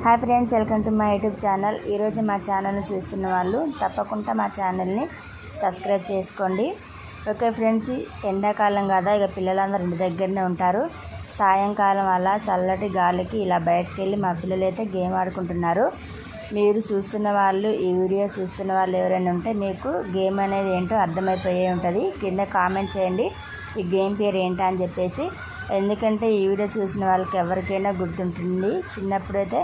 Hi friends welcome to my YouTube channel ఈరోజు మా ఛానల్ని చూస్తున్న వాళ్ళు తప్పకుండా మా ఛానల్ని సబ్స్క్రైబ్ చేసుకోండి. ఓకే ఫ్రెండ్స్ ఎండాకాలం కదా ఇక పిల్లలందరూ ఇంటి దగ్గరనే ఉంటారు. సాయంకాలం అలా చల్లటి గాలికి ఇలా బయటకు వెళ్ళి మా పిల్లలు అయితే గేమ్ ఆడుకుంటున్నారు. మీరు చూస్తున్న వాళ్ళు ఈ వీడియో చూస్తున్న వాళ్ళు ఎవరైనా ఉంటే మీకు గేమ్ అనేది ఏంటో అర్థమైపోయే ఉంటుంది. కింద కామెంట్ చేయండి. ఈ గేమ్ పేరు ఏంటా అని చెప్పేసి ఎందుకంటే ఈ వీడియో చూసిన వాళ్ళకి ఎవరికైనా గుర్తుంటుంది. చిన్నప్పుడైతే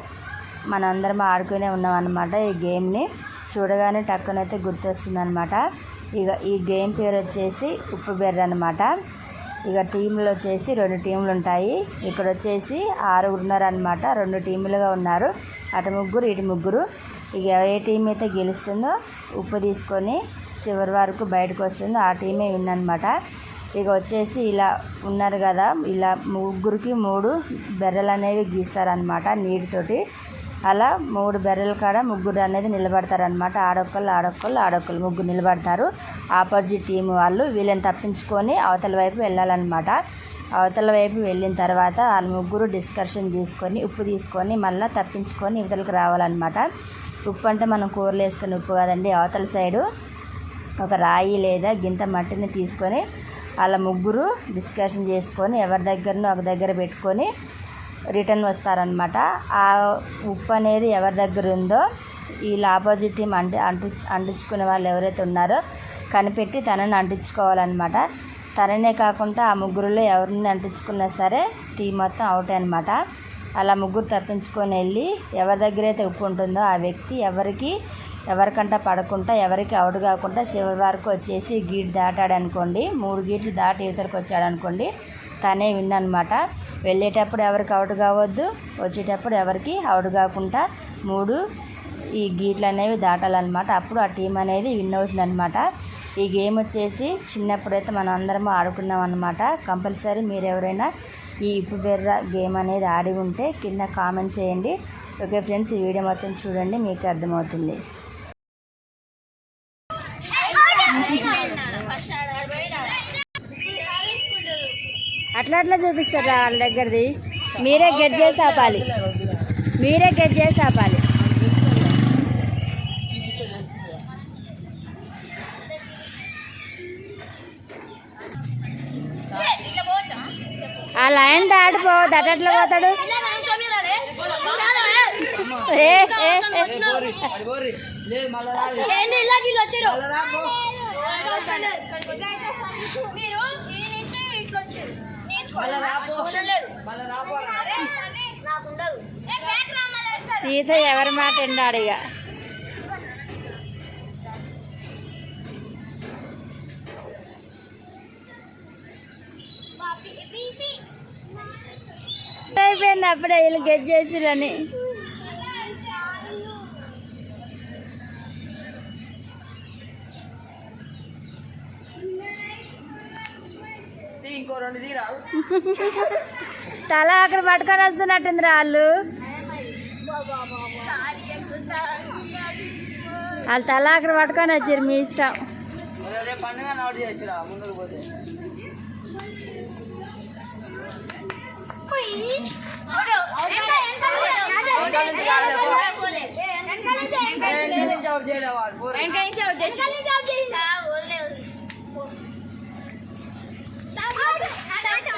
మనందరం ఆడుకునే ఉన్నాం అనమాట ఈ గేమ్ని. చూడగానే టక్కునైతే గుర్తొస్తుంది అనమాట ఇక ఈ గేమ్ పేరు వచ్చేసి ఉప్పు బెర్ర అనమాట ఇక టీంలు వచ్చేసి రెండు టీంలు ఉంటాయి. ఇక్కడ వచ్చేసి ఆరుగురు ఉన్నారనమాట రెండు టీములుగా ఉన్నారు. అటు ముగ్గురు ఇటు ముగ్గురు. ఇక ఏ టీం అయితే గెలుస్తుందో ఉప్పు తీసుకొని చివరి వరకు బయటకు వస్తుందో. ఆ టీమే విన్ అనమాట ఇక వచ్చేసి ఇలా ఉన్నారు కదా ఇలా ముగ్గురికి మూడు బెర్రలు అనేవి గీస్తారనమాట నీటితోటి. అలా మూడు బెర్రెల కాడ ముగ్గురు అనేది నిలబడతారనమాట ఆడొక్కళ్ళు ఆడొక్కళ్ళు ఆడొక్కళ్ళు ముగ్గురు నిలబడతారు. ఆపోజిట్ టీం వాళ్ళు వీళ్ళని తప్పించుకొని అవతల వైపు వెళ్ళాలన్నమాట. అవతల వైపు వెళ్ళిన తర్వాత వాళ్ళు ముగ్గురు డిస్కషన్ తీసుకొని ఉప్పు తీసుకొని మళ్ళీ తప్పించుకొని ఇవతలకు రావాలన్నమాట. ఉప్పు అంటే మనం కూరలు వేసుకుని ఉప్పు కదండి అవతల సైడు ఒక రాయి లేదా గింత మట్టిని తీసుకొని వాళ్ళ ముగ్గురు డిస్కషన్ చేసుకొని ఎవరి దగ్గరనో ఒక దగ్గర పెట్టుకొని రిటర్న్ వస్తారనమాట ఆ ఉప్పు అనేది ఎవరి దగ్గర ఉందో వీళ్ళ ఆపోజిట్ టీం అంటి అంటు అంటించుకునే వాళ్ళు ఎవరైతే ఉన్నారో కనిపెట్టి తనని అంటించుకోవాలన్నమాట. తననే కాకుండా ఆ ముగ్గురులో ఎవరిని అంటించుకున్నా సరే టీం మొత్తం అవుట్ అనమాట అలా ముగ్గురు తప్పించుకొని వెళ్ళి ఎవరి దగ్గర అయితే ఉప్పు ఉంటుందో ఆ వ్యక్తి ఎవరికి ఎవరికంట పడకుండా ఎవరికి అవుట్ కాకుండా చివరి వరకు వచ్చేసి గీట్ దాటాడు అనుకోండి మూడు గీట్లు దాటి ఇవతలకు వచ్చాడు అనుకోండి తనే విన్ అనమాట వెళ్ళేటప్పుడు ఎవరికి అవుట్ కావద్దు వచ్చేటప్పుడు ఎవరికి అవుట్ కాకుండా మూడు ఈ గీట్లు అనేవి దాటాలన్నమాట. అప్పుడు ఆ టీం అనేది విన్ అవుతుందన్నమాట. ఈ గేమ్ వచ్చేసి చిన్నప్పుడైతే మనం అందరం ఆడుకున్నాం అనమాట కంపల్సరీ మీరు ఎవరైనా ఈ ఇప్పు బెర్ర గేమ్ అనేది ఆడి ఉంటే కింద కామెంట్ చేయండి. ఓకే ఫ్రెండ్స్ ఈ వీడియో మొత్తం చూడండి మీకు అర్థమవుతుంది. అట్లా అట్లా చూపిస్తారా వాళ్ళ దగ్గరది? మీరే గెట్ చేసి ఆపాలి. మీరే గెట్ చేసి ఆపాలి. ఆ లైన్ దాటిపో దట్టట్లో పోతాడు? ఏ ఏ, ఏ. సీత ఎవరి మాట విన్నాడు ఇక? అయిపోయింది అప్పుడే వీళ్ళు గెట్ చేసిరని తల అక్కడ పట్టుకొని వస్తున్నట్టుంది వాళ్ళు. వాళ్ళు తల అక్కడ పట్టుకొని వచ్చారు మీ ఇష్టం. రేపు పండుగ అవుట్ చేసిరా ముందుకు పోతే అవుట్ చేయలే వాడు పోరు. అవుట్ ఈడన్నా అవుట్ ఈడన్నా అవుట్ ఇప్పుడు ఆ- అవుట్ తలకాయ తాకింది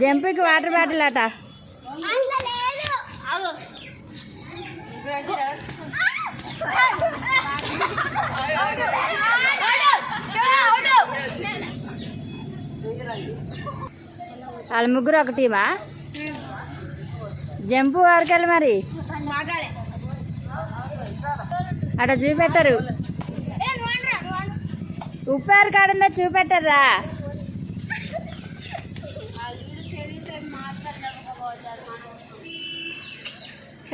జంపుకి వాటర్ బాటిల్ అట. వాళ్ళ ముగ్గురు ఒక టీమా? జంపు వరకెళ్ళి మరి. అట చూపెట్టరు. ఉప్పారు కాడుందా చూపెట్టరా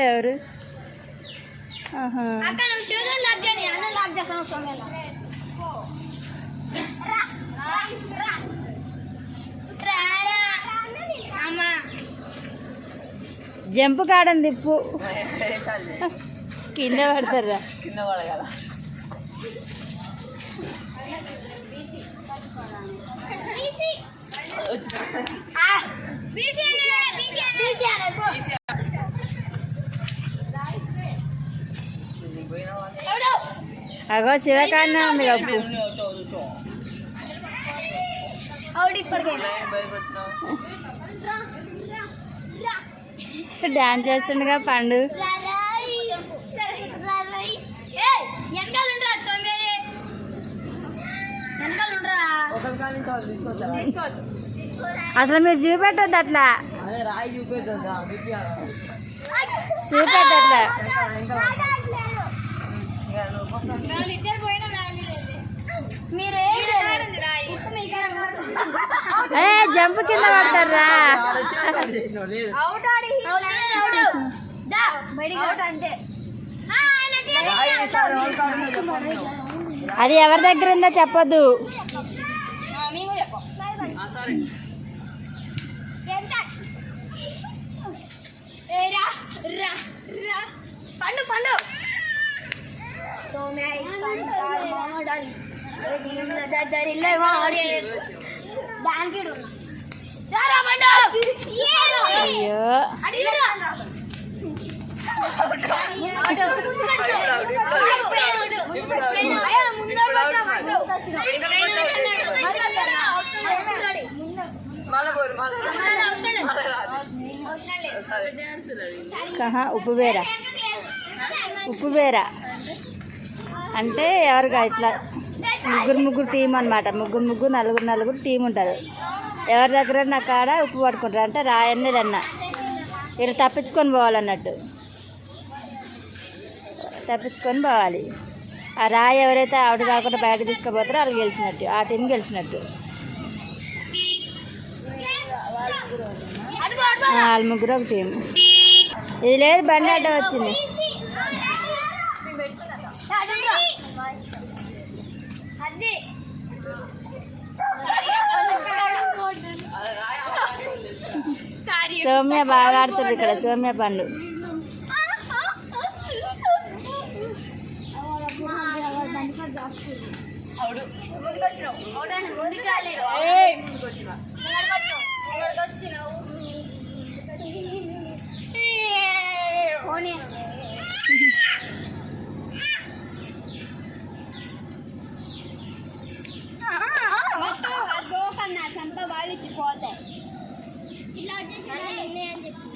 ఎవరు? జంపు కాడని తిప్పు కింద పడతారా కింద పడగల బీసీ ఆ బీసీ అనే బీసీ అనే బీసీ అనే పో ఎవడు అగో శివకాన్న ఉంది కప్పు డాన్స్ చేస్తుండగా పండు. తీసుకొచ్చారా అసలు మీరు చూపెట్టద్దు అట్లా. అదే రాయి చూపెట్టుందా చూపించాలి చూపెట్టు అట్లా ఏ జంపు కింద పడతారా. అది ఎవరి దగ్గర ఉందో చెప్పొద్దు. మీ కూడా చెప్పు ఆ, సరే ఏ రా రా రా పండు పండు దానికి అయ్యో మళ్ళా పోరు మళ్ళా సరే కహా ఉప్పు వేర ఉప్పు వేర అంటే ఎవరిగా ఇట్లా ముగ్గురు ముగ్గురు టీం అనమాట ముగ్గురు ముగ్గురు నలుగురు నలుగురు టీం ఉంటారు ఎవరి దగ్గర నా కాడ ఉప్పు పట్టుకుంటారు. అంటే రాయన్నది అన్న. వీళ్ళు తప్పించుకొని పోవాలన్నట్టు. తప్పించుకొని పోవాలి. ఆ రాయి ఎవరైతే ఆవిడ కాకుండా బయట తీసుకుపోతారో వాళ్ళు గెలిచినట్టు. ఆ టీం గెలిచినట్టు ఆ, వాళ్ళ ముగ్గురు ఒక టీం ఇది లేదు బండి అడ్డ వచ్చింది. సౌమ్య బాగా ఆడుతుంది ఇక్కడ సౌమ్య పండు అవుడు ముందుకు వచ్చినావు అవునా ముందుకు రాలేదు ఏయ్, ముందుకు వచ్చిన. ముందుకు వచ్చినావు ముందుకు వచ్చినావు పోనీ దోకన్నా చంప బాలిచ్చిపోతాయి ఇలా చెప్పాలి ఆడ ఆటో అవుడు మరి, ఇప్పుడు అవుడు, ఇప్పుడు అవుడు. అది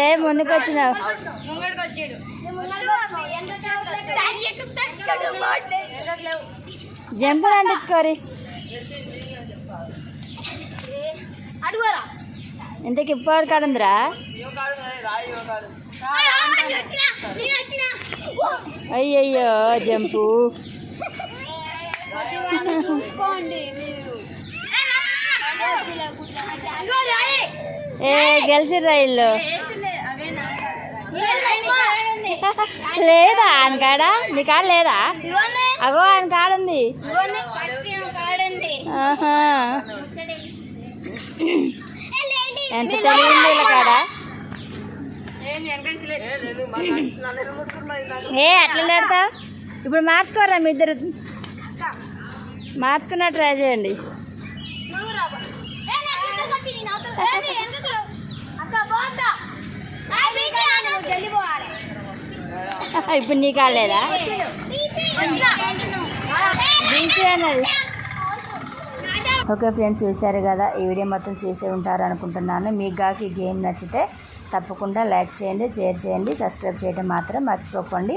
లేదు ముందుకు వచ్చినావు వచ్చాడు జంపులు అంటించుకోరి. ఇంతకి ఇప్పటి కాడుందిరా అయ్యయ్యో జంపు. ఏ గెలిచిర్రా ఇల్లు? లేదా ఆయన కాడ? నీ కాడ లేదా? అగో ఆయన కాడుంది ఎంత తెలియంది వీళ్ళ కాడ? ఏ అట్లా లేడతా ఇప్పుడు మార్చుకోరా మీ ఇద్దరు. మార్చుకున్న ట్రై చేయండి. ఇప్పుడు నీ కాడ లేదా బీసీ అన్నది ఓకే ఫ్రెండ్స్ చూశారు కదా ఈ వీడియో మొత్తం చూసే ఉంటారు అనుకుంటున్నాను. మీకు గాకి ఈ గేమ్ నచ్చితే తప్పకుండా లైక్ చేయండి షేర్ చేయండి సబ్స్క్రైబ్ చేయడం మాత్రం మర్చిపోకండి.